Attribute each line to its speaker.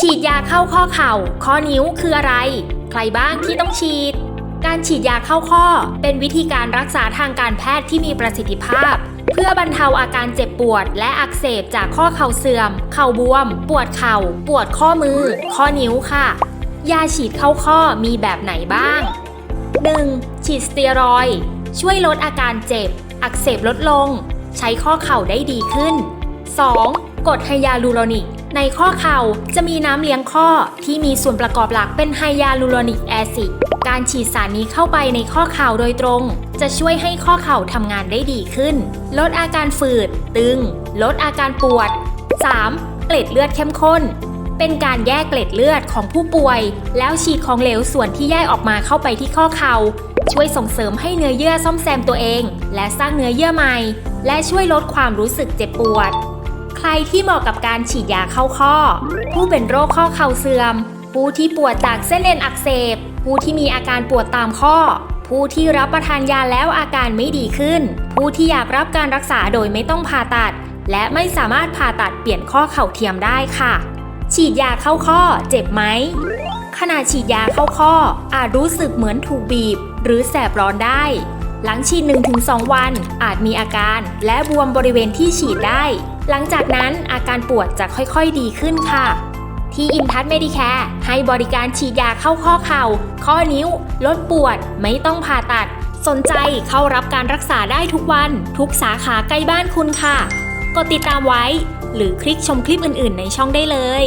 Speaker 1: ฉีดยาเข้าข้อเข่า ข้อนิ้วคืออะไร ใครบ้างที่ต้องฉีด การฉีดยาเข้าข้อ เป็นวิธีการรักษาทางการแพทย์ที่มีประสิทธิภาพ เพื่อบรรเทาอาการเจ็บปวด และอักเสบจากข้อเข่าเสื่อม เข่าบวม ปวดเข่า ปวดข้อมือ ข้อนิ้วค่ะ ยาฉีดเข้าข้อมีแบบไหนบ้าง 1. ฉีดสเตียรอยช่วยลดอาการเจ็บ อักเสบลดลง ใช้ข้อเข่าได้ดีขึ้น 2. กรดไฮยาลูโรนิก ในข้อเข่าจะมีน้ำเลี้ยงข้อที่มีส่วนประกอบหลักเป็นไฮยาลูโรนิกแอซิด การฉีดสารนี้เข้าไปในข้อเข่าโดยตรง จะช่วยให้ข้อเข่าทำงานได้ดีขึ้น ลดอาการฝืด ตึง ลดอาการปวด 3. เกล็ดเลือดเข้มข้น เป็นการแยกเกล็ดเลือดของผู้ป่วย แล้วฉีดของเหลวส่วนที่แยกออกมาเข้าไปที่ข้อเข่าช่วยส่งเสริมให้เนื้อเยื่อซ่อมแซมตัวเอง และสร้างเนื้อเยื่อใหม่ และช่วยลดความรู้สึกเจ็บปวด ใครที่เหมาะกับการฉีดยาเข้าข้อ ผู้เป็นโรคข้อเข่าเสื่อม ผู้ที่ปวดจากเส้นเอ็นอักเสบ ผู้ที่มีอาการปวดตามข้อ ผู้ที่รับประทานยาแล้วอาการไม่ดีขึ้น ผู้ที่อยากรับการรักษาโดยไม่ต้องผ่าตัด และไม่สามารถผ่าตัดเปลี่ยนข้อเข่าเทียมได้ค่ะ ฉีดยาเข้าข้อ เจ็บไหมขณะฉีดยาเข้าข้อ อาจรู้สึกเหมือนถูกบีบ หรือแสบร้อนได้ หลังฉีด 1-2 วันอาจมีอาการ และบวมบริเวณที่ฉีดได้ หลังจากนั้นอาการปวดจะค่อยๆดีขึ้นค่ะ ที่อินทัศเมดิแคร์ให้บริการฉีดยาเข้าข้อเข่า ข้อนิ้ว ลดปวด ไม่ต้องผ่าตัด สนใจเข้ารับการรักษาได้ทุกวัน ทุกสาขาใกล้บ้านคุณค่ะ กดติดตามไว้ หรือคลิกชมคลิปอื่นๆ ในช่องได้เลย